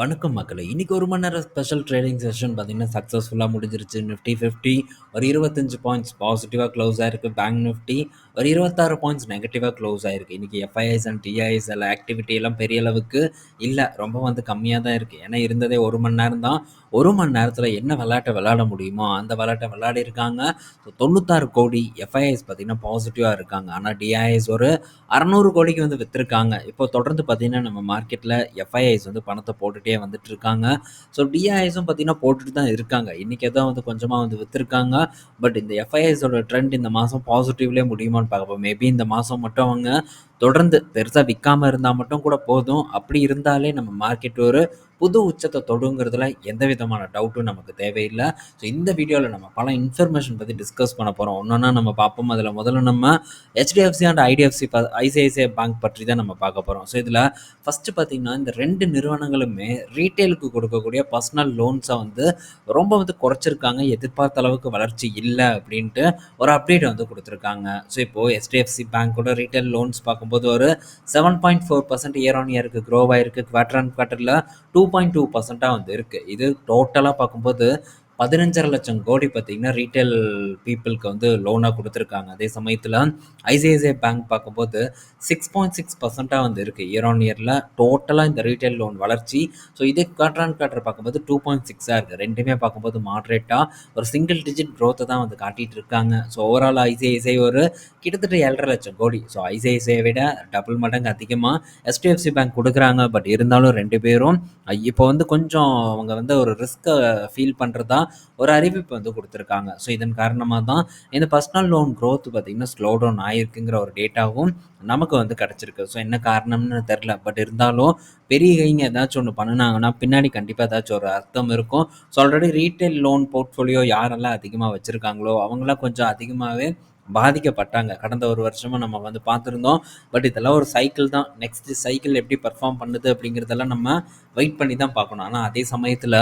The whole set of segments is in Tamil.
வணக்கம் மக்களை இன்னைக்கு ஒரு மணி நேரம் ஸ்பெஷல் ட்ரேடிங் செஷன் பார்த்தீங்கன்னா, சக்ஸஸ்ஃபுல்லாக முடிஞ்சிருச்சு. நிஃப்டி 50 ஒரு 25 பாயிண்ட்ஸ் பாசிட்டிவாக க்ளோஸ் ஆயிருக்கு. பேங்க் நிஃப்டி ஒரு 26 பாயிண்ட்ஸ் நெகட்டிவாக க்ளோஸ் ஆயிருக்கு. இன்னைக்கு எஃப்ஐஎஸ் அண்ட் டிஐஎஸ் எல்லாம் ஆக்டிவிட்டி எல்லாம் பெரிய அளவுக்கு இல்லை ரொம்ப வந்து கம்மியாக தான் இருக்குது ஏன்னா இருந்ததே ஒரு மணி நேரம் தான். ஒரு மணி நேரத்தில் என்ன விளையாட்டை விளையாட முடியுமோ, அந்த விளையாட்ட விளையாடியிருக்காங்க. ஸோ 96 கோடி எஃப்ஐஎஸ் பார்த்தீங்கன்னா, பாசிட்டிவாக இருக்காங்க. ஆனால் டிஐஎஸ் ஒரு 600 கோடிக்கு வந்து விற்றுருக்காங்க இப்போ தொடர்ந்து பார்த்தீங்கன்னா, நம்ம மார்க்கெட்டில் எஃப்ஐஐஸ் வந்து பணத்தை போட்டுகிட்டே வந்துட்டு வந்துட்டுருக்காங்க. ஸோ டிஐஎஸும் பார்த்தீங்கன்னா, போட்டுட்டு தான் இருக்காங்க. இன்றைக்கி தான் வந்து கொஞ்சமாக வந்து விற்றுருக்காங்க பட் இந்த எஃப்ஐஎஸோட ட்ரெண்ட் இந்த மாதம் பாசிட்டிவ்லேயே முடியுமான்னு பார்க்கப்போம் மேபி இந்த மாதம் மட்டும் அவங்க தொடர்ந்து பெருசாக விற்காமல் இருந்தால் மட்டும் கூட போதும். அப்படி இருந்தாலே நம்ம மார்க்கெட் ஒரு புது உச்சத்தை தொடுங்கிறதுல எந்த விதமான டவுட்டும் நமக்கு தேவையில்லை ஸோ இந்த வீடியோவில் நம்ம பல இன்ஃபர்மேஷன் பற்றி டிஸ்கஸ் பண்ண போகிறோம் ஒன்றுன்னா நம்ம பார்ப்போம். அதில் முதல்ல நம்ம ஹெச்டிஎஃப்சி அண்ட் ஐடிஎஃப்சி ப ஐசிஐசிஐ பேங்க் பற்றி தான் நம்ம பார்க்க போகிறோம் ஸோ இதில் ஃபஸ்ட்டு பார்த்தீங்கன்னா, இந்த ரெண்டு நிறுவனங்களுமே ரீட்டெயிலுக்கு கொடுக்கக்கூடிய பர்சனல் லோன்ஸை வந்து ரொம்ப வந்து குறைச்சிருக்காங்க. எதிர்பார்த்த அளவுக்கு வளர்ச்சி இல்லை அப்படின்ட்டு ஒரு அப்டேட் வந்து கொடுத்துருக்காங்க ஸோ இப்போ ஹெச்டிஎஃப்சி பேங்க்கோட ரீட்டைல் லோன்ஸ் பார்க்கும்போது ஒரு 7.4% இயர் ஆன் இயருக்கு க்ரோவ் ஆயிருக்கு. And on two point two பர்சண்ட்டாக வந்து இருக்குது இது டோட்டலாக பார்க்கும்போது பதினஞ்சரை லட்சம் கோடி பார்த்தீங்கன்னா, ரீட்டைல் பீப்பிள்க்கு வந்து லோனாக கொடுத்துருக்காங்க அதே சமயத்தில் ஐசிஐசிஐ பேங்க் பார்க்கும்போது சிக்ஸ் பாயிண்ட் சிக்ஸ் பர்சென்ட்டாக வந்து இருக்குது இயர் ஆன் இயரில் டோட்டலாக இந்த ரீட்டைல் லோன் வளர்ச்சி. ஸோ இதே குவார்டர் ஆன் டூ பார்க்கும்போது 2.6ஆ இருக்கு. 2மே பார்க்கும்போது மாட்ரேட்டாக ஒரு சிங்கிள் டிஜிட் க்ரோத்தை தான் வந்து காட்டிகிட்டு இருக்காங்க. ஸோ ஓவரால் ஐசிஐசிஐ ஒரு கிட்டத்தட்ட 7,50,000 கோடி. ஸோ ஐசிஐசிஐ விட டபுள் மடங்கு அதிகமாக எஸ்டிஎஃப்சி பேங்க் கொடுக்குறாங்க பட் இருந்தாலும் ரெண்டு பேரும் இப்போ வந்து கொஞ்சம் அவங்க வந்து ஒரு ரிஸ்க்கை ஃபீல் பண்ணுறதா ஒரு அறிவிப்பு வந்து கொடுத்துருக்காங்க ஸோ இதன் காரணமாக தான் இந்த பர்சனல் லோன் குரோத் பார்த்தீங்கன்னா, ஸ்லோ டவுன் ஆகிருக்குங்கிற ஒரு டேட்டாவும் நமக்கு வந்து கிடைச்சிருக்கு. ஸோ என்ன காரணம்னு தெரில பட் இருந்தாலும் பெரிய கைங்க ஏதாச்சும் ஒன்று பண்ணுனாங்கன்னா, பின்னாடி கண்டிப்பாக ஏதாச்சும் ஒரு அர்த்தம் இருக்கும். So already retail loan portfolio யாரெல்லாம் அதிகமாக வச்சிருக்காங்களோ, அவங்களாம் கொஞ்சம் அதிகமாகவே பாதிக்கப்பட்டாங்க. கடந்த ஒரு வருஷமாக நம்ம வந்து பார்த்துருந்தோம். பட் இதெல்லாம் ஒரு சைக்கிள் தான். நெக்ஸ்ட் சைக்கிள் எப்படி பர்ஃபார்ம் பண்ணுது அப்படிங்கிறதெல்லாம் நம்ம வெயிட் பண்ணி தான் பார்க்கணும். ஆனால் அதே சமயத்தில்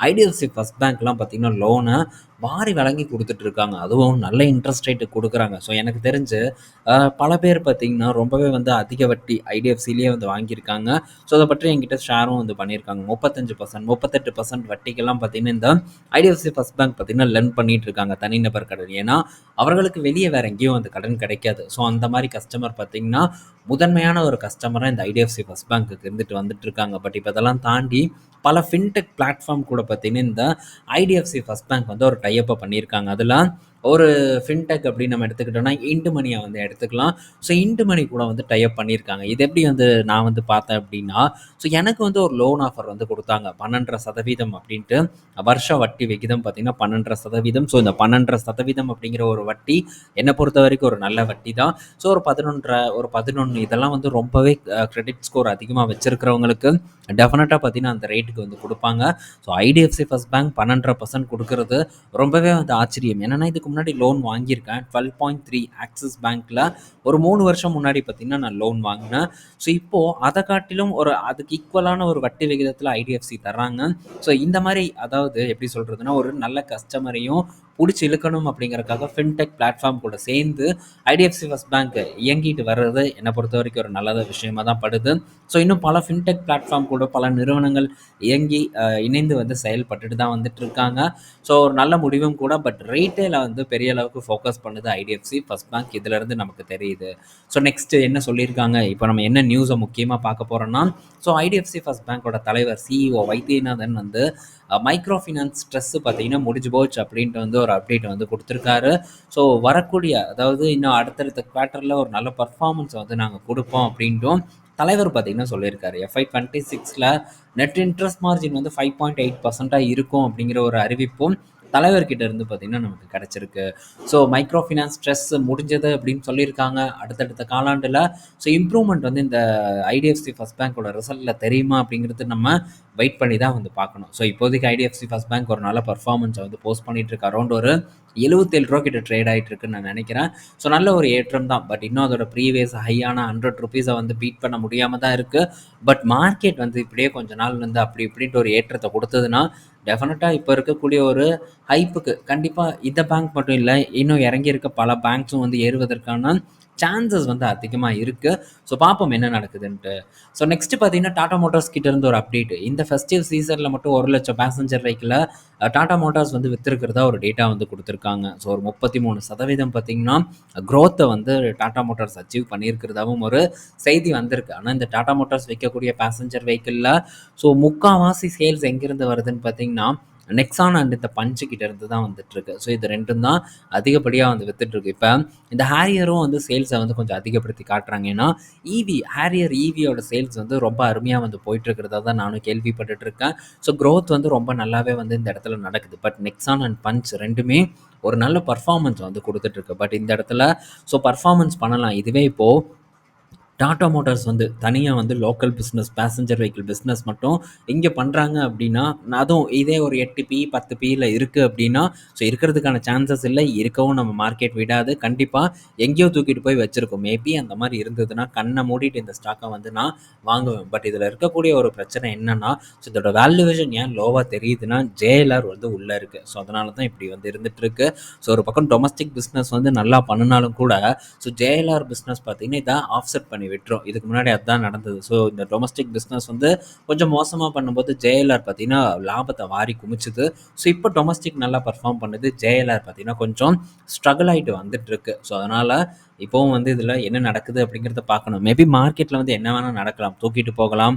ஐடிஎஃப்சி ஃபர்ஸ்ட் பேங்க்லாம் பார்த்தீங்கன்னா, லோனை வாரி வழங்கி கொடுத்துட்ருக்காங்க அதுவும் நல்ல இன்ட்ரெஸ்ட் ரேட்டு கொடுக்குறாங்க ஸோ எனக்கு தெரிஞ்சு பல பேர் பார்த்தீங்கன்னா, ரொம்பவே வந்து அதிக வட்டி ஐடிஎஃப்சிலேயே வந்து வாங்கியிருக்காங்க. ஸோ அதை பற்றி என்கிட்ட ஷேரும் வந்து பண்ணியிருக்காங்க. 35%, 38% வட்டிக்கெல்லாம் பார்த்தீங்கன்னா, இந்த ஐடிஎஃப்சி ஃபஸ்ட் பேங்க் பார்த்தீங்கன்னா, லெண்ட் பண்ணிட்டு இருக்காங்க தனிநபர் கடன். ஏன்னா, அவர்களுக்கு வெளியே வேற எங்கேயும் அந்த கடன் கிடைக்காது. ஸோ அந்த மாதிரி கஸ்டமர் பார்த்தீங்கன்னா, முதன்மையான ஒரு கஸ்டமராக இந்த ஐடிஎஃப்சி ஃபஸ்ட் பேங்க்குக்கு இருந்துட்டு வந்துட்டு இருக்காங்க. பட் இப்போ இதெல்லாம் தாண்டி பல ஃபின்டெக் பிளாட்ஃபார்ம் கூட பார்த்தீங்கன்னா, இந்த ஐடிஎஃப்சி ஃபஸ்ட் பேங்க் வந்து ஒரு டைப்பை பண்ணியிருக்காங்க. அதெல்லாம் ஒரு ஃபின்டெக் அப்படின்னு நம்ம எடுத்துக்கிட்டோம்னா, இண்டு மணியை வந்து எடுத்துக்கலாம். ஸோ இண்டு மணி கூட வந்து டைப் பண்ணியிருக்காங்க. இது எப்படி வந்து நான் வந்து பார்த்தேன் அப்படின்னா, ஸோ எனக்கு வந்து ஒரு லோன் ஆஃபர் வந்து கொடுத்தாங்க பன்னெண்டரை சதவீதம் அப்படின்ட்டு. வருஷ வட்டி விகிதம் பார்த்தீங்கன்னா, 12.5% ஸோ இந்த 12.5% அப்படிங்கிற ஒரு வட்டி என்னை பொறுத்த வரைக்கும் ஒரு நல்ல வட்டி தான். ஸோ ஒரு 11 ஒரு 11 இதெல்லாம் வந்து ரொம்பவே கிரெடிட் ஸ்கோர் அதிகமாக வச்சுருக்கிறவங்களுக்கு டெஃபினட்டாக பார்த்தீங்கன்னா, அந்த ரேட்டுக்கு வந்து கொடுப்பாங்க ஸோ ஐடிஎஃப்சி ஃபர்ஸ்ட் பேங்க் பன்னெண்டரை பர்சன்ட் கொடுக்கறது ரொம்பவே வந்து ஆச்சரியம். என்னென்னா இதுக்கு முன்னாடி லோன் வாங்கியிருக்கேன். 12.3 ஆக்சிஸ் பேங்க்கில் ஒரு மூணு வருஷம் முன்னாடி பார்த்தீங்கன்னா, நான் லோன் வாங்கினேன் ஸோ இப்போது அதை காட்டிலும் ஒரு அதுக்கு ஈக்குவலான ஒரு வட்டி விகிதத்தில் ஐடிஎஃப்சி தர்றாங்க. ஸோ இந்த மாதிரி அதாவது எப்படி சொல்கிறதுனா ஒரு நல்ல கஸ்டமரையும் பிடிச்சி இழுக்கணும் அப்படிங்கிறக்காக ஃபின்டெக் பிளாட்ஃபார்ம் கூட சேர்ந்து ஐடிஎஃப்சி ஃபஸ்ட் பேங்க் இயங்கிட்டு வர்றது என்னை பொறுத்த வரைக்கும் ஒரு நல்ல விஷயமாக தான் படுது. ஸோ இன்னும் பல ஃபின்டெக் பிளாட்ஃபார்ம் கூட பல நிறுவனங்கள் இயங்கி இணைந்து வந்து செயல்பட்டுட்டு தான் வந்துட்டு இருக்காங்க. ஸோ ஒரு நல்ல முடிவும் கூட. பட் ரீட்டெயில வந்து பெரிய அளவுக்கு ஃபோக்கஸ் பண்ணுது ஐடிஎஃப்சி ஃபர்ஸ்ட் பேங்க். இதுலேருந்து நமக்கு தெரியுது. ஸோ நெக்ஸ்ட் என்ன சொல்லியிருக்காங்க? இப்போ நம்ம என்ன நியூஸை முக்கியமாக பார்க்க போகிறோம்னா ஸோ ஐடிஎஃப்சி ஃபர்ஸ்ட் பேங்கோட தலைவர் சிஇஓ வைத்தியநாதன் வந்து மைக்ரோ ஃபினான்ஸ் ஸ்ட்ரெஸ்ஸு பார்த்தீங்கன்னா, முடிஞ்சு போச்சு அப்படின்ட்டு வந்து ஒரு அப்டேட் வந்து கொடுத்துருக்காரு ஸோ வரக்கூடிய அதாவது இன்னும் அடுத்தடுத்த குவார்ட்டரில் ஒரு நல்ல பர்ஃபார்மன்ஸ் வந்து நாங்கள் கொடுப்போம் அப்படின்ட்டும் தலைவர் பார்த்தீங்கன்னா சொல்லியிருக்காரு. எஃப்ஐ 26ல நெட் இன்ட்ரெஸ்ட் மார்ஜின் வந்து ஃபை பாயிண்ட் எயிட் பர்சென்ட்டாக இருக்கும் அப்படிங்கிற ஒரு அறிவிப்பும் தலைவர்கிட்ட இருந்து பார்த்தீங்கன்னா, நமக்கு கிடைச்சிருக்கு. ஸோ மைக்ரோ ஃபினான்ஸ் ஸ்ட்ரெஸ் முடிஞ்சது அப்படின்னு சொல்லியிருக்காங்க. அடுத்தடுத்த காலாண்டில் ஸோ இம்ப்ரூவ்மெண்ட் வந்து இந்த ஐடிஎஃப்சி ஃபர்ஸ்ட் பேங்கோட ரிசல்ட்ல தெரியுமா அப்படிங்கிறது நம்ம வெயிட் பண்ணி தான் வந்து பார்க்கணும். ஸோ இப்போதைக்கு ஐடிஎஃப்சி ஃபர்ஸ்ட் பேங்க் ஒரு நல்ல பர்ஃபார்மன்ஸை வந்து போஸ்ட் பண்ணிட்டு இருக்கு. அரௌண்ட் ஒரு எழுபத்தேழு 77 கிட்ட ட்ரேட் ஆகிட்டு இருக்குன்னு நான் நினைக்கிறேன். ஸோ நல்ல ஒரு ஏற்றம் தான். பட் இன்னும் அதோட ப்ரீவியஸ் ஹையான ₹100 வந்து பீட் பண்ண முடியாமல் தான் இருக்குது பட் மார்க்கெட் வந்து இப்படியே கொஞ்ச நாள் வந்து அப்படி இப்படின்ட்டு ஒரு ஏற்றத்தை கொடுத்ததுன்னா டெஃபினட்டாக இப்போ இருக்கக்கூடிய ஒரு ஹைப்புக்கு கண்டிப்பாக இந்த பேங்க் மட்டும் இல்லை இன்னும் இறங்கியிருக்க பல பேங்க்ஸும் வந்து ஏறுவதற்கான சான்சஸ் வந்து அதிகமாக இருக்குது ஸோ பார்ப்போம் என்ன நடக்குதுன்ட்டு. ஸோ நெக்ஸ்ட் பார்த்தீங்கன்னா டாடா மோட்டார்ஸ் கிட்டேருந்து ஒரு அப்டேட் இந்த ஃபெஸ்டிவ் சீசனில் மட்டும் ஒரு லட்சம் பேசஞ்சர் ரைக்கில் டாடா மோட்டார்ஸ் வந்து விற்றுருக்கிறதா ஒரு டேட்டா வந்து கொடுத்துருக்காங்க. ஸோ ஒரு முப்பத்தி மூணு சதவீதம் பார்த்தீங்கன்னா க்ரோத்தை வந்து டாடா மோட்டார்ஸ் அச்சீவ் பண்ணியிருக்கிறதாவும் ஒரு செய்தி வந்திருக்கு. ஆனால் இந்த டாடா மோட்டார்ஸ் வைக்கக்கூடிய பேசஞ்சர் வெஹிக்கிளில் ஸோ முக்கால்வாசி சேல்ஸ் எங்கேருந்து வருதுன்னு பார்த்தீங்கன்னா நெக்ஸான் அண்ட் இந்த பஞ்சு கிட்ட இருந்து தான் வந்துட்டுருக்கு. ஸோ இது ரெண்டும் தான் அதிகப்படியாக வந்து வித்துட்ருக்கு இப்போ இந்த ஹேரியரும் வந்து சேல்ஸை வந்து கொஞ்சம் அதிகப்படுத்தி காட்டுறாங்க. ஏன்னா ஈவி ஹேரியர் ஈவியோட சேல்ஸ் வந்து ரொம்ப அருமையாக வந்து போயிட்டுருக்கிறதா தான் நானும் கேள்விப்பட்டுட்டு இருக்கேன் ஸோ க்ரோத் வந்து ரொம்ப நல்லாவே வந்து இந்த இடத்துல நடக்குது. பட் நெக்ஸான் அண்ட் பஞ்ச் ரெண்டுமே ஒரு நல்ல பர்ஃபார்மன்ஸ் வந்து கொடுத்துட்ருக்கு பட் இந்த இடத்துல ஸோ பர்ஃபார்மன்ஸ் பண்ணலாம். இதுவே இப்போது டாடா மோட்டார்ஸ் வந்து தனியாக வந்து local business passenger vehicle business மட்டும் இங்கே பண்ணுறாங்க அப்படின்னா அதுவும் இதே ஒரு எட்டு பி பத்து பியில் இருக்குது அப்படின்னா ஸோ இருக்கிறதுக்கான சான்சஸ் இல்லை. இருக்கவும் நம்ம மார்க்கெட் விடாது. கண்டிப்பாக எங்கேயோ தூக்கிட்டு போய் வச்சுருக்கோம். மேபி அந்த மாதிரி இருந்ததுன்னா கண்ணை மூடிட்டு இந்த ஸ்டாக்கை வந்து நான் வாங்குவேன். பட் இதில் இருக்கக்கூடிய ஒரு பிரச்சனை என்னென்னா ஸோ இதோட வேல்யூவேஷன் ஏன் லோவாக தெரியுதுன்னா ஜேஎல்ஆர் வந்து உள்ளே இருக்குது ஸோ அதனால தான் இப்படி வந்து இருந்துகிட்ருக்கு ஸோ ஒரு பக்கம் டொமஸ்டிக் பிஸ்னஸ் வந்து நல்லா பண்ணினாலும் கூட ஸோ ஜேஎல்ஆர் பிஸ்னஸ் பார்த்தீங்கன்னா இதை ஆஃப்செட் பண்ணி விட்டுரும். இதுக்கு முன்னாடி அதுதான் நடந்தது. ஸோ இந்த டொமஸ்டிக் பிஸ்னஸ் வந்து கொஞ்சம் மோசமாக பண்ணும்போது ஜேஎல்ஆர் பார்த்தீங்கன்னா லாபத்தை வாரி குமிச்சுது. ஸோ இப்போ டொமஸ்டிக் நல்லா பர்ஃபார்ம் பண்ணுது. ஜேஎல்ஆர் பார்த்தீங்கன்னா கொஞ்சம் ஸ்ட்ரகிள் ஆகிட்டு வந்துட்டு இருக்கு. ஸோ அதனால் இப்போவும் வந்து இதில் என்ன நடக்குது அப்படிங்கிறத பார்க்கணும். மேபி மார்க்கெட்டில் வந்து என்ன வேணால் நடக்கலாம். தூக்கிட்டு போகலாம்.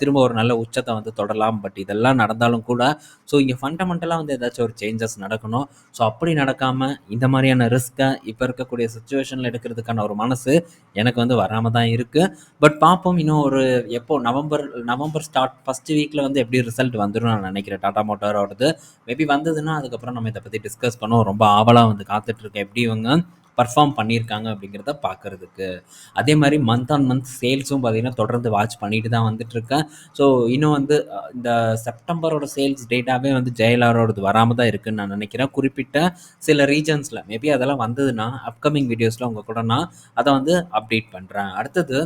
திரும்ப ஒரு நல்ல உச்சத்தை வந்து தொடரலாம். பட் இதெல்லாம் நடந்தாலும் கூட ஸோ இங்கே ஃபண்டமெண்டலாக வந்து ஏதாச்சும் ஒரு சேஞ்சஸ் நடக்கணும். ஸோ அப்படி நடக்காமல் இந்த மாதிரியான ரிஸ்க்கை இப்போ இருக்கக்கூடிய சுச்சுவேஷனில் எடுக்கிறதுக்கான ஒரு மனசு எனக்கு வந்து வராமல் தான் இருக்குது பட் பார்ப்போம் இன்னும் ஒரு எப்போ நவம்பர் நவம்பர் ஸ்டார்ட் ஃபஸ்ட் வீக்கில் வந்து எப்படி ரிசல்ட் வந்துடும் நான் நினைக்கிறேன். டாடா மோட்டாரோடது மேபி வந்ததுன்னா அதுக்கப்புறம் நம்ம இதை பற்றி டிஸ்கஸ் பண்ணுவோம். ரொம்ப ஆவலாக வந்து காத்துட்ருக்கேன் எப்படி இவங்க பர்ஃபார்ம் பண்ணியிருக்காங்க அப்படிங்கிறத பார்க்குறதுக்கு. அதே மாதிரி மந்த் ஆன் மந்த் சேல்ஸும் பார்த்திங்கன்னா தொடர்ந்து வாட்ச் பண்ணிட்டு தான் வந்துட்டுருக்கேன். ஸோ இன்னும் வந்து இந்த செப்டம்பரோட சேல்ஸ் டேட்டாவே வந்து ஜெயலரோடது வராமல் தான் இருக்குதுன்னு நான் நினைக்கிறேன். குறிப்பிட்ட சில ரீஜன்ஸில் மேபி அதெல்லாம் வந்ததுன்னா அப்கமிங் வீடியோஸில் உங்கள் கூட நான் அதை வந்து அப்டேட் பண்ணுறேன் அடுத்தது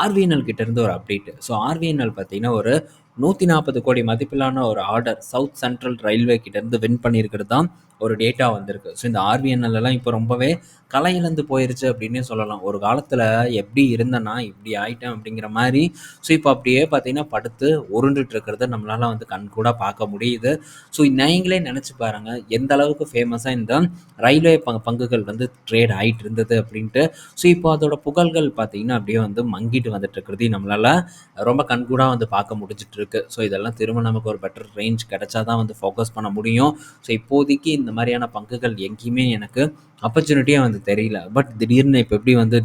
ஆர்விஎன்எல் கிட்டேருந்து ஒரு அப்டேட்டு ஸோ ஆர்விஎன்எல் பார்த்திங்கன்னா ஒரு நூற்றி நாற்பது கோடி மதிப்பிலான ஒரு ஆர்டர் சவுத் சென்ட்ரல் ரயில்வே கிட்டேருந்து வின் பண்ணியிருக்கிறது தான் ஒரு டேட்டா வந்திருக்கு. ஸோ இந்த ஆர்விஎன்எல்லாம் இப்போ ரொம்பவே கலை இழந்து போயிருச்சு அப்படின்னே சொல்லலாம். ஒரு காலத்தில் எப்படி இருந்தேன்னா இப்படி ஆயிட்டேன் அப்படிங்கிற மாதிரி. ஸோ இப்போ அப்படியே பார்த்தீங்கன்னா படுத்து உருண்டுட்டு இருக்கிறத நம்மளால் வந்து கண் கூட பார்க்க முடியுது. ஸோ நீங்களே நினச்சி பாருங்கள் எந்த அளவுக்கு ஃபேமஸாக இந்த ரயில்வே பங்கு பங்குகள் வந்து ட்ரேட் ஆகிட்டு இருந்தது அப்படின்ட்டு. ஸோ இப்போ அதோட புகழ்கள் பார்த்தீங்கன்னா அப்படியே வந்து மங்கிட்டு வந்துட்டு இருக்கிறதையும் நம்மளால் ரொம்ப கண்கூடாக வந்து பார்க்க முடிஞ்சிட்டு இருக்கு. ஸோ இதெல்லாம் திரும்ப நமக்கு ஒரு பெட்டர் ரேஞ்ச் கிடைச்சா தான் வந்து ஃபோக்கஸ் பண்ண முடியும். ஸோ இப்போதைக்கு இந்த இந்த மாதிரியான பங்குகள் எங்கேயுமே எனக்கு ஆப்பர்ச்சுனிட்டியாக வந்து தெரியல. பட் திடீர்னு இப்போ எப்படி வந்து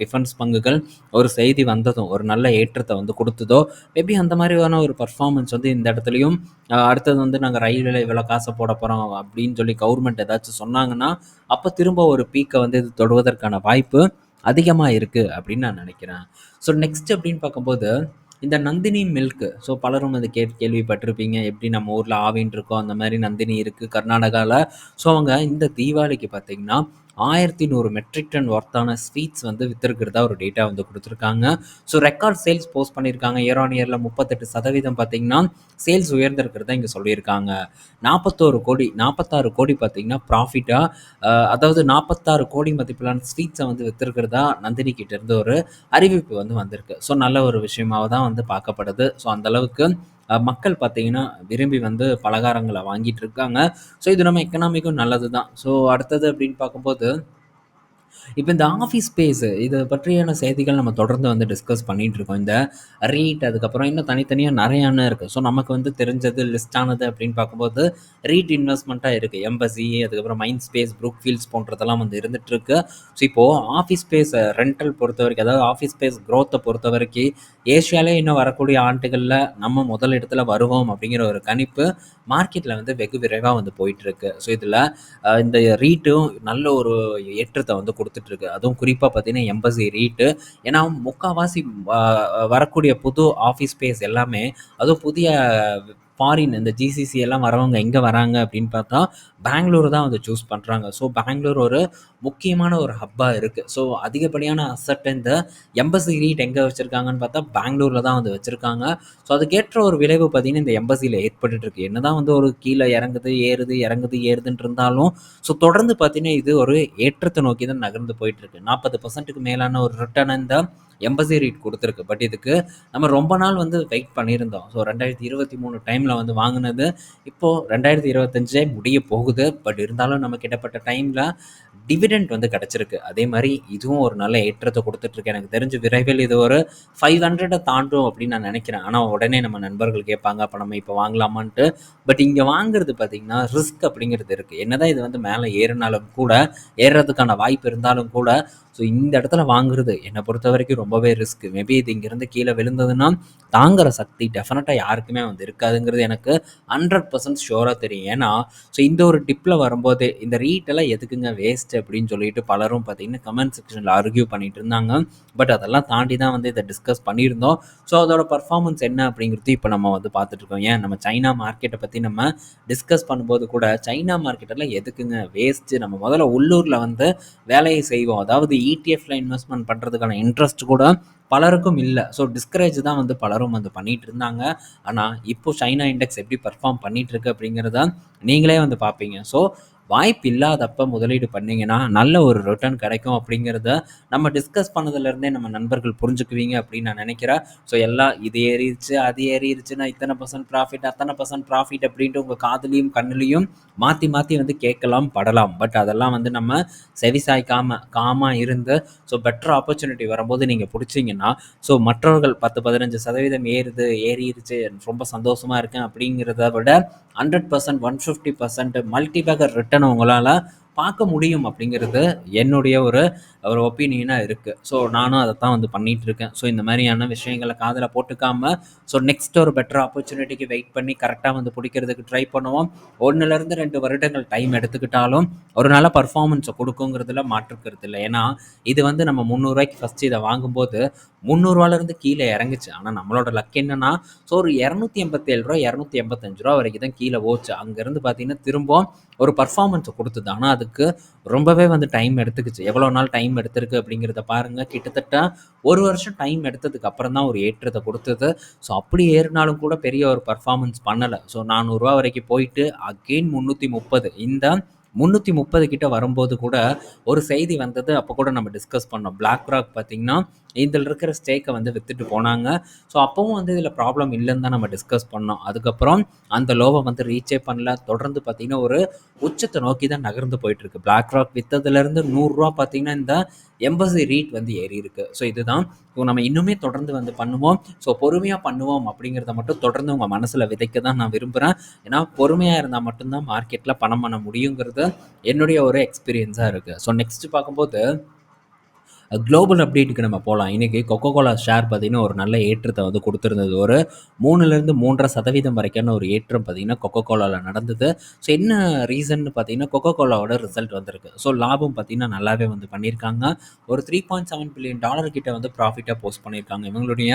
டிஃபென்ஸ் பங்குகள் ஒரு செய்தி வந்ததும் ஒரு நல்ல ஏற்றத்தை வந்து கொடுத்ததோ மேபி அந்த மாதிரியான ஒரு பர்ஃபார்மன்ஸ் வந்து இந்த இடத்துலையும் அடுத்தது வந்து நாங்கள் ரயில்வேல இவ்வளோ காசை போட போகிறோம் அப்படின்னு சொல்லி கவர்மெண்ட் ஏதாச்சும் சொன்னாங்கன்னா அப்போ திரும்ப ஒரு பீக்கை வந்து இது தொடுவதற்கான வாய்ப்பு அதிகமாக இருக்குது அப்படின்னு நான் நினைக்கிறேன். ஸோ நெக்ஸ்ட் அப்படின்னு பார்க்கும்போது இந்த நந்தினி மில்க்கு ஸோ பலரும் அது கேட் கேள்விப்பட்டிருப்பீங்க. எப்படி நம்ம ஊரில் ஆவின் இருக்கோ அந்த மாதிரி நந்தினி இருக்குது கர்நாடகாவில் ஸோ அவங்க இந்த தீபாவளிக்கு பார்த்திங்கன்னா ஆயிரத்தி நூறு மெட்ரிக் டன் ஒர்த்தான ஸ்வீட்ஸ் வந்து விற்றுருக்கிறதா ஒரு டேட்டா வந்து கொடுத்துருக்காங்க. ஸோ ரெக்கார்ட் சேல்ஸ் போஸ்ட் பண்ணியிருக்காங்க. இயர் ஆன் இயரில் முப்பத்தெட்டு சதவீதம் பார்த்தீங்கன்னா சேல்ஸ் உயர்ந்திருக்கிறதா இங்கே சொல்லியிருக்காங்க. நாற்பத்தோரு கோடி நாற்பத்தாறு கோடி பார்த்தீங்கன்னா ப்ராஃபிட்டாக அதாவது நாற்பத்தாறு கோடி மதிப்பிலான ஸ்வீட்ஸை வந்து விற்றுருக்கிறதா நந்தினி கிட்டேருந்து ஒரு அறிவிப்பு வந்து வந்திருக்கு. ஸோ நல்ல ஒரு விஷயமாக தான் வந்து பார்க்கப்படுது. ஸோ அந்தளவுக்கு மக்கள் பார்த்தீங்கன்னா விரும்பி வந்து பலகாரங்களை வாங்கிட்டு இருக்காங்க. ஸோ இது நம்ம எக்கனாமிக்கும் நல்லது தான் ஸோ அடுத்தது அப்படின்னு பார்க்கும்போது இப்போ இந்த ஆஃபீஸ் ஸ்பேஸு இதை பற்றியான செய்திகள் நம்ம தொடர்ந்து வந்து டிஸ்கஸ் பண்ணிகிட்டு இருக்கோம் இந்த ரீட் அதுக்கப்புறம் இன்னும் தனித்தனியாக நிறையான இருக்குது ஸோ நமக்கு வந்து தெரிஞ்சது லிஸ்ட் ஆனது அப்படின்னு பார்க்கும்போது ரீட் இன்வெஸ்ட்மெண்ட்டாக இருக்குது எம்பசி அதுக்கப்புறம் மைண்ட் ஸ்பேஸ் ப்ரூக் ஃபீல்ட்ஸ் போன்றதெல்லாம் வந்து இருந்துகிட்ருக்கு ஸோ இப்போது ஆஃபீஸ் ஸ்பேஸ் ரெண்டல் பொறுத்த வரைக்கும் அதாவது ஆஃபீஸ் ஸ்பேஸ் க்ரோத்தை பொறுத்த வரைக்கும் ஏஷியாலே இன்னும் வரக்கூடிய ஆண்டுகளில் நம்ம முதல் இடத்துல வருவோம் அப்படிங்கிற ஒரு கணிப்பு மார்க்கெட்டில் வந்து வெகு விரைவாக வந்து போயிட்டுருக்கு. ஸோ இதில் இந்த ரீட்டும் நல்ல ஒரு ஏற்றத்தை வந்து கொடுத்துட்ருக்கு. அதுவும் குறிப்பாக பார்த்தீங்கன்னா எம்பசி ரீட்டு ஏன்னா முக்கால்வாசி வரக்கூடிய புது ஆஃபீஸ் ஸ்பேஸ் எல்லாமே அதுவும் புதிய ஃபாரின் இந்த ஜிசிசி எல்லாம் வரவங்க எங்கே வராங்க அப்படின்னு பார்த்தா பெங்களூர் தான் வந்து சூஸ் பண்ணுறாங்க ஸோ பெங்களூர் ஒரு முக்கியமான ஒரு ஹப்பாக இருக்குது ஸோ அதிகப்படியான அசட் இந்த எம்பசி ரீட் எங்கே வச்சுருக்காங்கன்னு பார்த்தா பெங்களூரில் தான் வந்து வச்சுருக்காங்க. ஸோ அதுக்கேற்ற ஒரு விளைவு பார்த்தீங்கன்னா இந்த எம்பசியில் ஏற்பட்டுருக்கு என்ன தான் வந்து ஒரு கீழே இறங்குது ஏறுது இறங்குது ஏறுதுன்னு இருந்தாலும் ஸோ தொடர்ந்து பார்த்தீங்கன்னா இது ஒரு ஏற்றத்தை நோக்கி தான் நகர்ந்து போயிட்டுருக்கு. நாற்பது பர்சன்ட்டுக்கு மேலான ஒரு ரிட்டர்ன் இந்த எம்பசி ரீட் கொடுத்துருக்கு. பட் இதுக்கு நம்ம ரொம்ப நாள் வந்து வெயிட் பண்ணியிருந்தோம். ஸோ ரெண்டாயிரத்தி இருபத்தி மூணு டைமில் வந்து வாங்கினது. இப்போது ரெண்டாயிரத்தி இருபத்தஞ்சே முடிய போகுது. பட் இருந்தாலும் நம்ம கிட்டப்பட்ட டைமில் டிவிடெண்ட் வந்து கிடச்சிருக்கு. அதே மாதிரி இதுவும் ஒரு நல்ல ஏற்றத்தை கொடுத்துட்ருக்கு எனக்கு தெரிஞ்சு விரைவில் இது ஒரு ஃபைவ் ஹண்ட்ரடை தாண்டும் அப்படின்னு நான் நினைக்கிறேன். ஆனால் உடனே நம்ம நண்பர்கள் கேட்பாங்க அப்போ நம்ம இப்போ வாங்கலாமான்ட்டு. பட் இங்கே வாங்குறது பார்த்திங்கன்னா ரிஸ்க் அப்படிங்கிறது இருக்குது என்னதான் இது வந்து மேலே ஏறினாலும் கூட ஏறுறதுக்கான வாய்ப்பு இருந்தாலும் கூட ஸோ இந்த இடத்துல வாங்குறது என்னை பொறுத்த வரைக்கும் ரொம்பவே ரிஸ்க் மேபி இது இங்கேருந்து கீழே விழுந்ததுன்னா தாங்குற சக்தி டெஃபினட்டாக யாருக்குமே வந்து இருக்காதுங்கிறது எனக்கு ஹண்ட்ரட் பர்சன்ட் ஷோராக தெரியும். ஏன்னா ஸோ இந்த ஒரு டிப்பில் வரும்போது இந்த ரீட்டெல்லாம் எதுக்குங்க வேஸ்ட் அப்படின்னு சொல்லிட்டு பலரும் பார்த்தீங்கன்னா கமெண்ட் செக்ஷனில் ஆர்கியூ பண்ணிட்டு இருந்தாங்க. பட் அதெல்லாம் தாண்டி தான் வந்து இதை டிஸ்கஸ் பண்ணியிருந்தோம். ஸோ அதோட பர்ஃபார்மன்ஸ் என்ன அப்படிங்கிறது இப்போ நம்ம வந்து பார்த்துட்ருக்கோம் ஏன்? நம்ம சைனா மார்க்கெட்டை பற்றி நம்ம டிஸ்கஸ் பண்ணும்போது கூட சைனா மார்க்கெட்டெல்லாம் எதுக்குங்க வேஸ்ட்டு நம்ம முதல்ல உள்ளூரில் வந்து வேலையை செய்வோம். அதாவது இடிஎஃப்ல இன்வெஸ்ட்மெண்ட் பண்ணுறதுக்கான இன்ட்ரெஸ்ட் கூட பலருக்கும் இல்லை. ஸோ டிஸ்கரேஜ் தான் வந்து பலரும் வந்து பண்ணிட்டு இருந்தாங்க. ஆனால் இப்போ சைனா இண்டெக்ஸ் எப்படி பர்ஃபார்ம் பண்ணிட்டு இருக்கு அப்படிங்கிறத நீங்களே வந்து பார்ப்பீங்க. ஸோ வாய்ப்பு இல்லாதப்ப முதலீடு பண்ணிங்கன்னா நல்ல ஒரு ரிட்டர்ன் கிடைக்கும் அப்படிங்கிறத நம்ம டிஸ்கஸ் பண்ணதுலேருந்தே நம்ம நண்பர்கள் புரிஞ்சுக்குவீங்க அப்படின்னு நான் நினைக்கிறேன். ஸோ எல்லாம் இது ஏறிடுச்சு அது ஏறிடுச்சுன்னா இத்தனை பர்சன்ட் ப்ராஃபிட் அத்தனை பர்சன்ட் ப்ராஃபிட் அப்படின்ட்டு உங்கள் காதுலையும் கண்ணுலையும் மாற்றி மாற்றி வந்து கேட்கலாம் படலாம். பட் அதெல்லாம் வந்து நம்ம செவிசாய்க்காம காமாக இருந்து ஸோ பெட்டர் ஆப்பர்ச்சுனிட்டி வரும்போது நீங்கள் பிடிச்சிங்கன்னா ஸோ மற்றவர்கள் பத்து பதினஞ்சு சதவீதம் ஏறுது ஏறிடுச்சு ரொம்ப சந்தோஷமாக இருக்கேன் அப்படிங்கிறத விட hundred percent one fifty percent multibagger return கட்டணும் உங்களால். பார்க்க முடியும் அப்படிங்கிறது என்னுடைய ஒரு ஒரு ஒப்பீனியனாக இருக்குது ஸோ நானும் அதை தான் வந்து பண்ணிகிட்டு இருக்கேன். ஸோ இந்த மாதிரியான விஷயங்களை காதில் போட்டுக்காம ஸோ நெக்ஸ்ட் ஒரு பெட்டர் ஆப்பர்ச்சுனிட்டிக்கு வெயிட் பண்ணி கரெக்டாக வந்து பிடிக்கிறதுக்கு ட்ரை பண்ணுவோம். ஒன்றுலேருந்து ரெண்டு வருடங்கள் டைம் எடுத்துக்கிட்டாலும் ஒரு நல்ல பர்ஃபார்மன்ஸை கொடுக்குங்கிறதுல மாற்றுக்கிறது இல்லை. ஏன்னா இது வந்து நம்ம முந்நூறுரூவாய்க்கு ஃபஸ்ட்டு இதை வாங்கும்போது முந்நூறுவாலேருந்து கீழே இறங்குச்சு. ஆனால் நம்மளோட லக் என்னென்னா ஸோ ஒரு இரநூத்தி எண்பத்தேழு ரூபா இரநூத்தி எண்பத்தஞ்சு ரூபா வரைக்கும் தான் கீழே போச்சு. அங்கேருந்து பார்த்தீங்கன்னா திரும்ப ஒரு பர்ஃபார்மன்ஸை கொடுத்தது. ஆனால் அது அதுக்கு ரொம்பவே வந்து டைம் எடுத்துக்கிச்சு. எவ்வளோ நாள் டைம் எடுத்திருக்கு அப்படிங்கிறத பாருங்கள் கிட்டத்தட்ட ஒரு வருஷம் டைம் எடுத்ததுக்கு அப்புறம் தான் ஒரு ஏற்றத்தை கொடுத்தது. ஸோ அப்படி ஏறினாலும் கூட பெரிய ஒரு பர்ஃபார்மன்ஸ் பண்ணலை. ஸோ நானூறுரூவா வரைக்கும் போயிட்டு அகெயின் முந்நூற்றி முப்பது. இந்த முந்நூற்றி முப்பது கிட்ட வரும்போது கூட ஒரு செய்தி வந்தது. அப்போ கூட நம்ம டிஸ்கஸ் பண்ணோம். பிளாக் ராக் பார்த்திங்கன்னா இதில் இருக்கிற ஸ்டேக்கை வந்து விற்றுட்டு போனாங்க. ஸோ அப்போவும் வந்து இதில் ப்ராப்ளம் இல்லைன்னு தான் நம்ம டிஸ்கஸ் பண்ணோம். அதுக்கப்புறம் அந்த லோவை வந்து ரீச்சே பண்ணல. தொடர்ந்து பார்த்திங்கன்னா ஒரு உச்சத்தை நோக்கி தான் நகர்ந்து போயிட்டுருக்கு. பிளாக் ராக் விற்றதுலேருந்து நூறுரூவா பார்த்திங்கன்னா இந்த எம்பசி ரீட் வந்து ஏறி இருக்குது ஸோ இதுதான். ஸோ நம்ம இன்னுமே தொடர்ந்து வந்து பண்ணுவோம். ஸோ பொறுமையாக பண்ணுவோம் அப்படிங்கிறத மட்டும் தொடர்ந்து உங்கள் மனசில் விதைக்க தான் நான் விரும்புகிறேன் ஏன்னா பொறுமையாக இருந்தால் மட்டும்தான் மார்க்கெட்டில் பணம் பண்ண முடியுங்கிறது என்னுடைய ஒரு எக்ஸ்பீரியன்ஸாக இருக்குது ஸோ நெக்ஸ்ட்டு பார்க்கும்போது குளோபல் அப்டேட்டுக்கு நம்ம போகலாம் இன்றைக்கி கொக்கோ கோலா ஷேர் பார்த்திங்கன்னா ஒரு நல்ல ஏற்றத்தை வந்து கொடுத்துருந்தது. ஒரு மூணுலேருந்து மூன்றரை சதவீதம் வரைக்கான ஒரு ஏற்றம் பார்த்திங்கன்னா கொக்கோ கோலாவில் நடந்தது. ஸோ என்ன ரீசன் பார்த்திங்கன்னா கொக்கோ கோலாவோட ரிசல்ட் வந்திருக்கு. ஸோ லாபம் பார்த்திங்கன்னா நல்லாவே வந்து பண்ணியிருக்காங்க. ஒரு three point seven billion dollar கிட்ட வந்து ப்ராஃபிட்டாக போஸ்ட் பண்ணியிருக்காங்க. இவங்களுடைய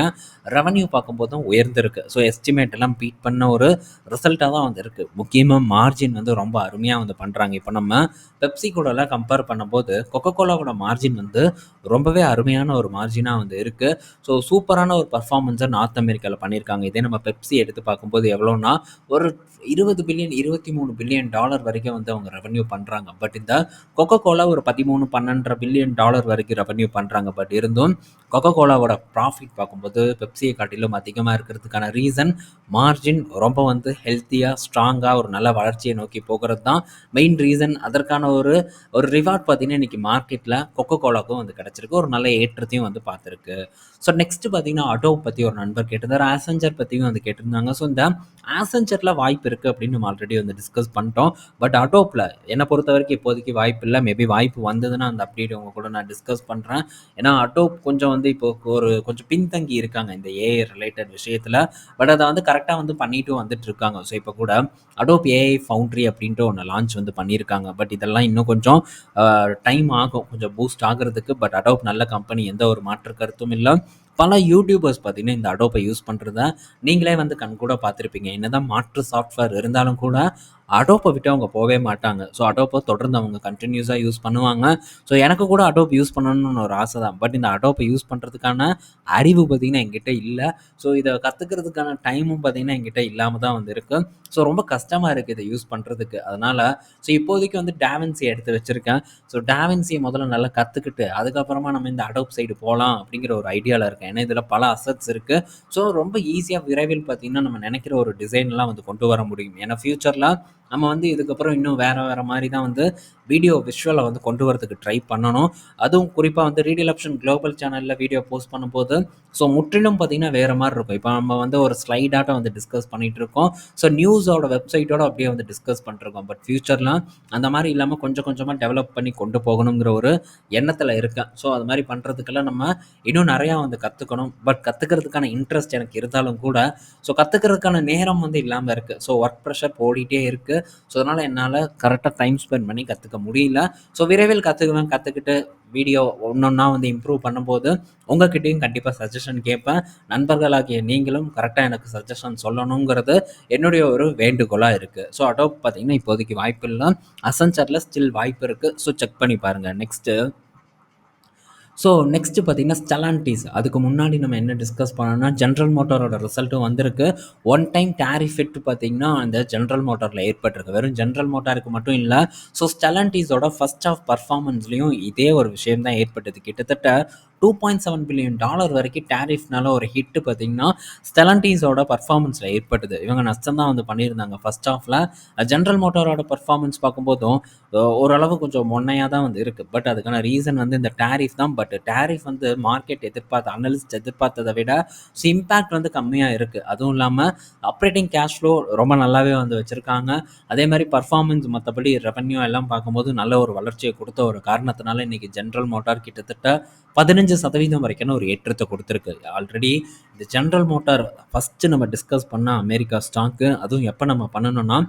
ரெவன்யூ பார்க்கும்போதும் உயர்ந்திருக்கு. ஸோ எஸ்டிமேட் எல்லாம் பீட் பண்ண ஒரு ரிசல்ட்டாக தான் வந்து இருக்குது முக்கியமாக மார்ஜின் வந்து ரொம்ப அருமையாக வந்து பண்ணுறாங்க இப்போ நம்ம பெப்சி கூடலாம் கம்பேர் பண்ணும்போது கொக்கோ கோலாவோட மார்ஜின் வந்து ரொம்பவே அருமையான ஒரு மார்ஜினாக வந்து இருக்குது ஸோ சூப்பரான ஒரு பர்ஃபார்மன்ஸை நார்த் அமெரிக்காவில் பண்ணியிருக்காங்க. இதே நம்ம பெப்சி எடுத்து பார்க்கும்போது எவ்வளோன்னா ஒரு இருபது பில்லியன் இருபத்தி மூணு பில்லியன் டாலர் வரைக்கும் வந்து அவங்க ரெவன்யூ பண்ணுறாங்க பட் இந்த கொக்கோ கோலா ஒரு பதிமூணு பன்னெண்டரை பில்லியன் டாலர் வரைக்கும் ரெவன்யூ பண்ணுறாங்க பட் இருந்தும் கொக்கோ கோலாவோட ப்ராஃபிட் பார்க்கும்போது பெப்சியை காட்டிலும் அதிகமாக இருக்கிறதுக்கான ரீசன் மார்ஜின் ரொம்ப வந்து ஹெல்த்தியாக ஸ்ட்ராங்காக ஒரு நல்ல வளர்ச்சியை நோக்கி போகிறது தான் மெயின் ரீசன் அதற்கான ஒரு ஒரு ரிவார்ட் பார்த்தீங்கன்னா இன்றைக்கி மார்க்கெட்டில் கொக்கோ கோலாக்கும் வந்து கிடச்சிருக்கு. ஒரு நல்ல ஏற்றத்தையும் வந்து பார்த்துருக்கு. ஸோ நெக்ஸ்ட்டு பார்த்தீங்கன்னா அடோ பற்றி ஒரு நண்பர் கேட்டிருந்தார். ஆசஞ்சர் பற்றியும் வந்து கேட்டிருந்தாங்க. ஸோ இந்த ஆசஞ்சரில் வாய்ப்பு இருக்குது அப்படின்னு நம்ம ஆல்ரெடி வந்து டிஸ்கஸ் பண்ணிட்டோம். பட் அடோப்பில் என்னை பொறுத்த வரைக்கும் இப்போதைக்கு வாய்ப்பு இல்லை. மேபி வாய்ப்பு வந்ததுன்னா அந்த அப்டேட் உங்கள் கூட நான் டிஸ்கஸ் பண்ணுறேன் ஏன்னா அடோப் கொஞ்சம் வந்து இப்போ ஒரு கொஞ்சம் பின்தங்கி இருக்காங்க இந்த ஏஐ ரிலேட்டட் விஷயத்தில். பட் அதை வந்து கரெக்டாக வந்து பண்ணிட்டும் வந்துட்டு இருக்காங்க. ஸோ இப்போ கூட அடோப் ஏஐ ஃபவுண்ட்ரி அப்படின்ட்டு ஒன்று லான்ச் வந்து பண்ணியிருக்காங்க. பட் இதெல்லாம் இன்னும் கொஞ்சம் டைம் ஆகும். கொஞ்சம் பூஸ்ட் ஆகிறதுக்கு. பட் அடோப் நல்ல கம்பெனி எந்த ஒரு மாற்று கருத்தும் இல்லை. பல யூடியூபர்ஸ் பார்த்தீங்கன்னா இந்த அடோப்பை யூஸ் பண்ணுறத நீங்களே வந்து கண் கூட பார்த்துருப்பீங்க. என்னதான் மாற்று சாஃப்ட்வேர் இருந்தாலும் கூட அடோப்பை விட்டு அவங்க போகவே மாட்டாங்க. ஸோ அடோப்பை தொடர்ந்து அவங்க கண்டினியூஸாக யூஸ் பண்ணுவாங்க. ஸோ எனக்கு கூட அடோப் யூஸ் பண்ணணும்னு ஒரு ஆசை தான். பட் இந்த அடோப்பை யூஸ் பண்ணுறதுக்கான அறிவு பார்த்திங்கன்னா எங்கிட்ட இல்லை. ஸோ இதை கற்றுக்கிறதுக்கான டைமும் பார்த்திங்கன்னா எங்கிட்ட இல்லாமல் தான் வந்து இருக்குது ஸோ ரொம்ப கஷ்டமாக இருக்குது இதை யூஸ் பண்ணுறதுக்கு அதனால் ஸோ இப்போதைக்கு வந்து டேவன்சி எடுத்து வச்சுருக்கேன். ஸோ டேவன்சியை முதல்ல நல்லா கற்றுக்கிட்டு அதுக்கப்புறமா நம்ம இந்த அடோப் சைடு போகலாம் அப்படிங்கிற ஒரு ஐடியாவில் இருக்கேன். ஏன்னா இதில் பல அசட்ஸ் இருக்குது ஸோ ரொம்ப ஈஸியாக விரைவில் பார்த்திங்கன்னா நம்ம நினைக்கிற ஒரு டிசைன்லாம் வந்து கொண்டு வர முடியும். ஏன்னா ஃப்யூச்சரில் நம்ம வந்து இதுக்கப்புறம் இன்னும் வேறு வேறு மாதிரி தான் வந்து வீடியோ விஷுவலை வந்து கொண்டு வரதுக்கு ட்ரை பண்ணணும். அதுவும் குறிப்பாக வந்து ரீடியல் ஆப்ஷன் குளோபல் சேனலில் வீடியோ போஸ்ட் பண்ணும்போது ஸோ முற்றிலும் பார்த்திங்கன்னா வேறு மாதிரி இருக்கும். இப்போ நம்ம வந்து ஒரு ஸ்லைடாட்டம் வந்து டிஸ்கஸ் பண்ணிகிட்டு இருக்கோம். ஸோ நியூஸோட வெப்சைட்டோட அப்படியே வந்து டிஸ்கஸ் பண்ணிருக்கோம் பட் ஃப்யூச்சர்லாம் அந்த மாதிரி இல்லாமல் கொஞ்சம் கொஞ்சமாக டெவலப் பண்ணி கொண்டு போகணுங்கிற ஒரு எண்ணத்தில் இருக்கேன். ஸோ அது மாதிரி பண்ணுறதுக்கெல்லாம் நம்ம இன்னும் நிறையா வந்து கற்றுக்கணும் பட் கற்றுக்கிறதுக்கான இன்ட்ரெஸ்ட் எனக்கு இருந்தாலும் கூட ஸோ கற்றுக்கிறதுக்கான நேரம் வந்து இல்லாமல் இருக்குது ஸோ ஒர்க் ப்ரெஷர் ஓடிட்டே இருக்குது ஸோ அதனால் என்னால் கரெக்டாக டைம் ஸ்பெண்ட் பண்ணி கற்றுக்க முடியல. ஸோ விரைவில் கற்றுக்குவேன் கற்றுக்கிட்டு வீடியோ ஒன்று ஒன்றா வந்து இம்ப்ரூவ் பண்ணும்போது உங்ககிட்டையும் கண்டிப்பாக சஜஷன் கேட்பேன். நண்பர்களாகிய நீங்களும் கரெக்டாக எனக்கு சஜஷன் சொல்லணுங்கிறது என்னுடைய ஒரு வேண்டுகோளாக இருக்குது ஸோ அடோப் பார்த்திங்கன்னா இப்போதைக்கு வாய்ப்பு இல்லை அசன்சரில் ஸ்டில் வாய்ப்பு இருக்குது ஸோ செக் பண்ணி பாருங்கள் நெக்ஸ்ட்டு ஸோ நெக்ஸ்ட்டு பார்த்தீங்கன்னா ஸ்டலான்டிஸ் அதுக்கு முன்னாடி நம்ம என்ன டிஸ்கஸ் பண்ணோம்னா ஜென்ரல் மோட்டாரோட ரிசல்ட்டும் வந்திருக்கு. ஒன் டைம் டேரிஃபிட் பார்த்தீங்கன்னா அந்த ஜென்ரல் மோட்டாரில் ஏற்பட்டிருக்கு. வெறும் ஜென்ரல் மோட்டாருக்கு மட்டும் இல்லை. ஸோ ஸ்டலான்டிஸோட ஃபஸ்ட் ஆஃப் பர்ஃபார்மன்ஸ்லேயும் இதே ஒரு விஷயம் தான் ஏற்பட்டது. கிட்டத்தட்ட two point seven billion dollar வரைக்கும் டேரிஃப்னால ஒரு ஹிட்டு பார்த்தீங்கன்னா ஸ்டெலண்டீஸோட பர்ஃபார்மன்ஸில் ஏற்பட்டது. இவங்க நஷ்டம் தான் வந்து பண்ணியிருந்தாங்க. ஃபர்ஸ்ட் ஆஃபில் ஜென்ரல் மோட்டாரோட பர்ஃபார்மன்ஸ் பார்க்கும்போதும் ஓரளவு கொஞ்சம் மொன்னையாக தான் வந்து இருக்குது பட் அதுக்கான ரீசன் வந்து இந்த டேரிஃப் தான். பட் டேரிஃப் வந்து மார்க்கெட் எதிர்பார்த்த அனலிஸ்ட் எதிர்பார்த்ததை விட ஸோ இம்பேக்ட் வந்து கம்மியாக இருக்குது அதுவும் இல்லாமல் ஆப்ரேட்டிங் கேஷ் ஃப்ளோ ரொம்ப நல்லாவே வந்து வச்சுருக்காங்க. அதே மாதிரி பர்ஃபார்மன்ஸ் மற்றபடி ரெவன்யூ எல்லாம் பார்க்கும்போது நல்ல ஒரு வளர்ச்சியை கொடுத்த ஒரு காரணத்தினால இன்றைக்கி ஜென்ரல் மோட்டார் கிட்டத்தட்ட பதினஞ்சு சதவீதம் வரைக்கும் ஒரு ஏற்றத்தை கொடுத்துருக்கு. ஆல்ரெடி இந்த ஜென்ரல் மோட்டார் ஃபஸ்ட்டு நம்ம டிஸ்கஸ் பண்ணால் அமெரிக்கா ஸ்டாக்கு அதுவும் எப்போ நம்ம பண்ணணும்னா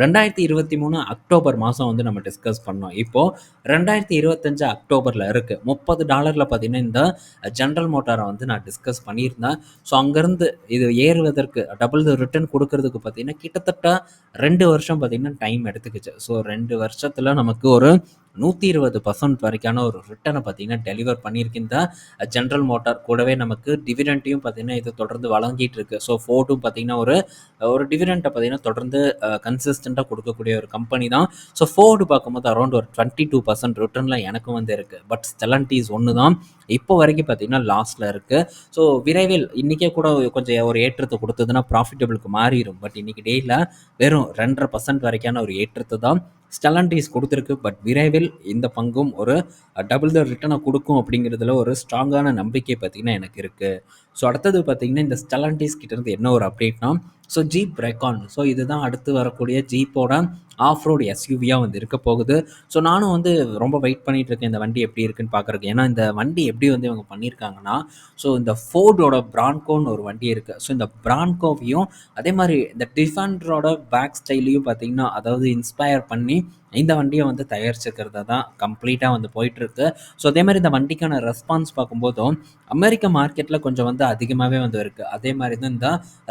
ரெண்டாயிரத்தி இருபத்தி மூணு அக்டோபர் மாதம் வந்து நம்ம டிஸ்கஸ் பண்ணோம். இப்போது ரெண்டாயிரத்தி இருபத்தஞ்சு அக்டோபரில் இருக்குது முப்பது டாலரில் பார்த்தீங்கன்னா இந்த ஜென்ரல் மோட்டாரை வந்து நான் டிஸ்கஸ் பண்ணியிருந்தேன். ஸோ அங்கேருந்து இது ஏறுவதற்கு டபுள் ரிட்டர்ன் கொடுக்கறதுக்கு பார்த்தீங்கன்னா கிட்டத்தட்ட ரெண்டு வருஷம் பார்த்திங்கன்னா டைம் எடுத்துக்கிச்சு. ஸோ ரெண்டு வருஷத்தில் நமக்கு ஒரு நூற்றி இருபது பர்சன்ட் வரைக்கான ஒரு ரிட்டனை பார்த்திங்கன்னா டெலிவர் பண்ணியிருக்கின்ற ஜென்ரல் மோட்டார் கூடவே நமக்கு டிவிடெண்ட்டையும் பார்த்திங்கன்னா இது தொடர்ந்து வழங்கிட்டு இருக்கு ஸோ ஃபோர்டும் பார்த்திங்கன்னா ஒரு ஒரு டிவிடெண்ட்டை பார்த்திங்கன்னா தொடர்ந்து கன்சிஸ்டண்ட்டாக கொடுக்கக்கூடிய ஒரு கம்பெனி தான். ஸோ ஃபோர்டு பார்க்கும்போது அரௌண்ட் ஒரு டுவெண்ட்டி டூ பர்சன்ட் ரிட்டர்னில் எனக்கும் வந்து இருக்குது பட் ஸ்டெலன்டீஸ் ஒன்று தான் இப்போ வரைக்கும் பார்த்தீங்கன்னா லாஸ்ட்டில் இருக்குது ஸோ விரைவில் இன்றைக்கே கூட கொஞ்சம் ஒரு ஏற்றத்தை கொடுத்ததுன்னா ப்ராஃபிட்டபிளுக்கு மாறிடும் பட் இன்றைக்கி டேயில் வெறும் ரெண்டரை பர்சன்ட் வரைக்கான ஒரு ஏற்றத்தை தான் ஸ்டெலண்டிஸ் கொடுத்துருக்கு. பட் விரைவில் இந்த பங்கும் ஒரு டபுள் த ரிட்டனை கொடுக்கும் அப்படிங்கிறதுல ஒரு ஸ்ட்ராங்கான நம்பிக்கை பார்த்திங்கன்னா எனக்கு இருக்குது ஸோ அடுத்தது பார்த்திங்கன்னா இந்த ஸ்டெலண்டிஸ் கிட்டேருந்து என்ன ஒரு அப்டேட்னா ஸோ ஜீப் ரெக்கான் ஸோ இதுதான் அடுத்து வரக்கூடிய ஜீப்போட ஆஃப் ரோடு எஸ்யூவியாக வந்து இருக்க போகுது. ஸோ நானும் வந்து ரொம்ப வெயிட் பண்ணிகிட்டு இருக்கேன் இந்த வண்டி எப்படி இருக்குன்னு பார்க்குறக்கு ஏன்னா இந்த வண்டி எப்படி வந்து இவங்க பண்ணியிருக்காங்கன்னா ஸோ இந்த ஃபோர்டோட பிரான்கோன்னு ஒரு வண்டி இருக்குது ஸோ இந்த பிரான்கோவையும் அதே மாதிரி இந்த டிஃபண்டரோட பேக் ஸ்டைலையும் பார்த்திங்கன்னா அதாவது இன்ஸ்பயர் பண்ணி இந்த வண்டியை வந்து தயாரிச்சிருக்கிறத தான் கம்ப்ளீட்டாக வந்து போயிட்டுருக்கு. ஸோ அதே மாதிரி இந்த வண்டிக்கான ரெஸ்பான்ஸ் பார்க்கும்போதும் அமெரிக்க மார்க்கெட்டில் கொஞ்சம் வந்து அதிகமாகவே வந்து இருக்குது அதே மாதிரி தான் இந்த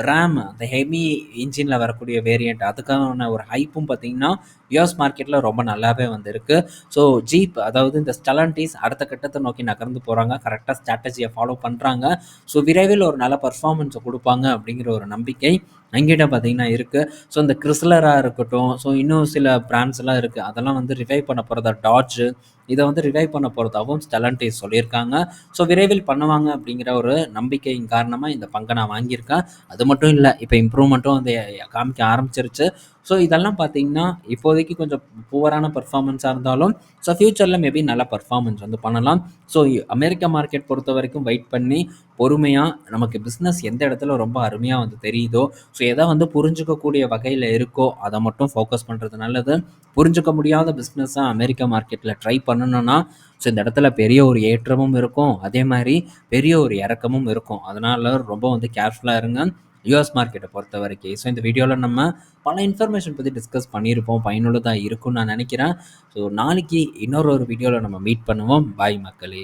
ரேம் அந்த ஹெவி இன்ஜினில் வரக்கூடிய வேரியண்ட் அதுக்கான ஒரு ஹைப்பும் பார்த்திங்கன்னா யூஎஸ் மார்க்கெட்டில் ரொம்ப நல்லாவே வந்திருக்கு. ஸோ ஜீப் அதாவது இந்த ஸ்டலன்டீஸ் அடுத்த கட்டத்தை நோக்கி நகர்ந்து போகிறாங்க கரெக்டாக ஸ்ட்ராட்டஜியை ஃபாலோ பண்ணுறாங்க ஸோ விரைவில் ஒரு நல்ல பர்ஃபார்மன்ஸை கொடுப்பாங்க அப்படிங்கிற ஒரு நம்பிக்கை எங்கிட்ட பார்த்தீங்கன்னா இருக்குது ஸோ இந்த கிறிஸ்லராக இருக்கட்டும். ஸோ இன்னும் சில பிராண்ட்ஸ்லாம் இருக்குது அதெல்லாம் வந்து ரிவைவ் பண்ண போகிறதா டாட்ஜு இதை வந்து ரிவைவ் பண்ண போகிறதாகவும் ஸ்டெலன்டேஸ் சொல்லியிருக்காங்க. ஸோ விரைவில் பண்ணுவாங்க அப்படிங்கிற ஒரு நம்பிக்கையின் காரணமாக இந்த பங்கை நான் வாங்கியிருக்கேன். அது மட்டும் இல்லை இப்போ இம்ப்ரூவ்மெண்ட்டும் வந்து காமிக்க ஆரம்பிச்சிருச்சு. ஸோ இதெல்லாம் பார்த்தீங்கன்னா இப்போதைக்கு கொஞ்சம் புவரான பர்ஃபார்மன்ஸாக இருந்தாலும் ஸோ ஃப்யூச்சரில் மேபி நல்ல பர்ஃபார்மன்ஸ் வந்து பண்ணலாம். ஸோ அமெரிக்கா மார்க்கெட் பொறுத்த வரைக்கும் வெயிட் பண்ணி பொறுமையாக நமக்கு பிஸ்னஸ் எந்த இடத்துல ரொம்ப அருமையாக வந்து தெரியுதோ ஸோ எதை வந்து புரிஞ்சுக்கக்கூடிய வகையில் இருக்கோ அதை மட்டும் ஃபோக்கஸ் பண்ணுறது நல்லது. புரிஞ்சுக்க முடியாத பிஸ்னஸாக அமெரிக்க மார்க்கெட்டில் ட்ரை பண்ணணும்னா ஸோ இந்த இடத்துல பெரிய ஒரு ஏற்றமும் இருக்கும். அதே மாதிரி பெரிய ஒரு இறக்கமும் இருக்கும். அதனால் ரொம்ப வந்து கேர்ஃபுல்லாக இருங்க. யூஎஸ் மார்க்கெட்டை பொறுத்த வரைக்கும். ஸோ இந்த வீடியோவில் நம்ம பல இன்ஃபர்மேஷன் பற்றி டிஸ்கஸ் பண்ணியிருப்போம். பயனுள்ளதாக இருக்கும்னு நான் நினைக்கிறேன். ஸோ நாளைக்கு இன்னொரு ஒரு வீடியோவில் நம்ம மீட் பண்ணுவோம். பாய் மக்களே.